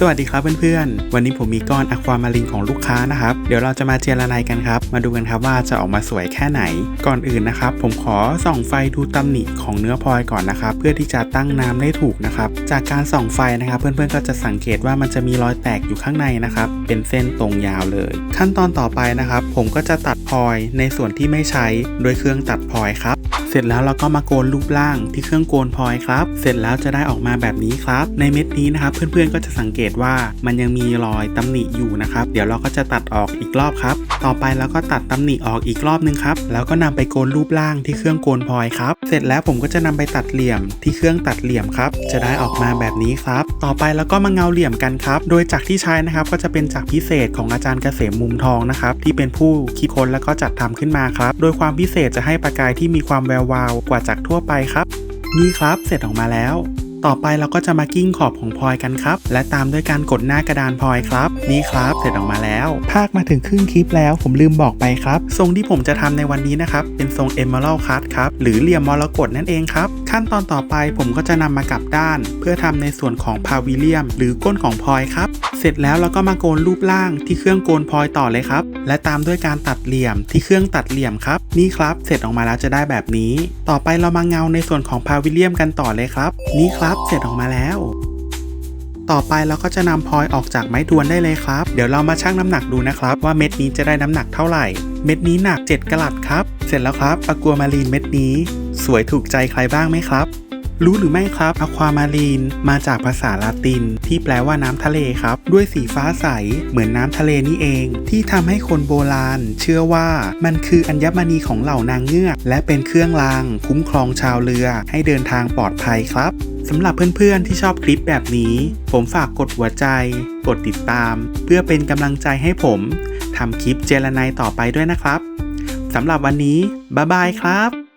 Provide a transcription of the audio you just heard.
สวัสดีครับเพื่อนๆ วันนี้ผมมีก้อนอะความารินของลูกค้านะครับ เดี๋ยวเราจะมาเจรนายกันครับ มาดูกันครับว่าจะออกมาสวยแค่ไหน ก่อนอื่นนะครับ ผมขอส่องไฟดูตำหนิของเนื้อพลอยก่อนนะครับ เพื่อที่จะตั้งน้ำได้ถูกนะครับ จากการส่องไฟนะครับ เพื่อนๆก็จะสังเกตว่ามันจะมีรอยแตกอยู่ข้างในนะครับ เป็นเส้นตรงยาวเลย ขั้นตอนต่อไปนะครับ ผมก็จะตัดพลอยในส่วนที่ไม่ใช้โดยเครื่องตัดพลอยครับเสร็จแล้วเราก็มาโกนรูปร่างที่เครื่องโกนพลอยครับ เสร็จแล้วจะได้ออกมาแบบนี้ครับ ในเม็ดนี้นะครับ เพื่อนๆก็จะสังเกตว่ามันยังมีรอยตำหนิอยู่นะครับ เดี๋ยวเราก็จะตัดออกอีกรอบครับ ต่อไปเราก็ตัดตำหนิออกอีกรอบนึงครับ แล้วก็นำไปโกนรูปร่างที่เครื่องโกนพลอยครับ เสร็จแล้วผมก็จะนำไปตัดเหลี่ยมที่เครื่องตัดเหลี่ยมครับ จะได้ออกมาแบบนี้ครับ ต่อไปแล้วก็มาเงาเหลี่ยมกันครับ โดยจากที่ใช้นะครับก็จะเป็นจากพิเศษของอาจารย์เกษมมุมทองนะครับที่เป็นผู้คิดค้นแล้วก็จัดทำขึ้นมาครับ โดยความพิเศษจะให้ประกายที่มีความแวววาวกว่าจากทั่วไปครับนี่ครับเสร็จออกมาแล้ว ต่อไปเราก็จะมากิ้งขอบของพลอยกันครับ และตามด้วยการกดหน้ากระดานพลอยครับ นี่ครับเสร็จออกมาแล้ว ภาคมาถึงครึ่งคลิปแล้วผมลืมบอกไปครับ ทรงที่ผมจะทำในวันนี้นะครับ เป็นทรง Emerald Cut ครับหรือเหลี่ยมมรกตนั่นเองครับ ขั้นตอนต่อไปผมก็จะนำมากลับด้าน เพื่อทำในส่วนของพาวิเลียม หรือก้นของพลอยครับ เสร็จแล้วเราก็มาโกนรูปร่างที่เครื่องโกนพลอยต่อเลยครับ และตามด้วยการตัดเหลี่ยมที่เครื่องตัดเหลี่ยมครับ นี่ครับ เสร็จออกมาแล้วจะได้แบบนี้ ต่อไปเรามาเงาในส่วนของพาวิเลียมกันต่อเลยครับ นี่ครับ เสร็จออกมาแล้ว ต่อไปเราก็จะนำพลอยออกจากไม้ทวนได้เลยครับ เดี๋ยวเรามาชั่งน้ำหนักดูนะครับ ว่าเม็ดนี้จะได้น้ำหนักเท่าไหร่ เม็ดนี้หนัก 7กลัดครับ เสร็จแล้วครับอะกัวมารีนเม็ดนี้ สวยถูกใจใครบ้างไหมครับ รู้หรือไม่ครับอะความารีนมาจากภาษาลาติน ที่แปลว่าน้ำทะเลครับ ด้วยสีฟ้าใสเหมือนน้ำทะเลนี่เอง ที่ทำให้คนโบราณ เชื่อว่ามันคืออัญมณีของเหล่านางเงือก และเป็นเครื่องราง คุ้มครองชาวเรือ ให้เดินทางปลอดภัยครับสำหรับเพื่อนๆที่ชอบคลิปแบบนี้ ผมฝากกดหัวใจ กดติดตาม เพื่อเป็นกำลังใจให้ผมทำคลิปเจรไนต่อไปด้วยนะครับสำหรับวันนี้บ๊ายบายครับ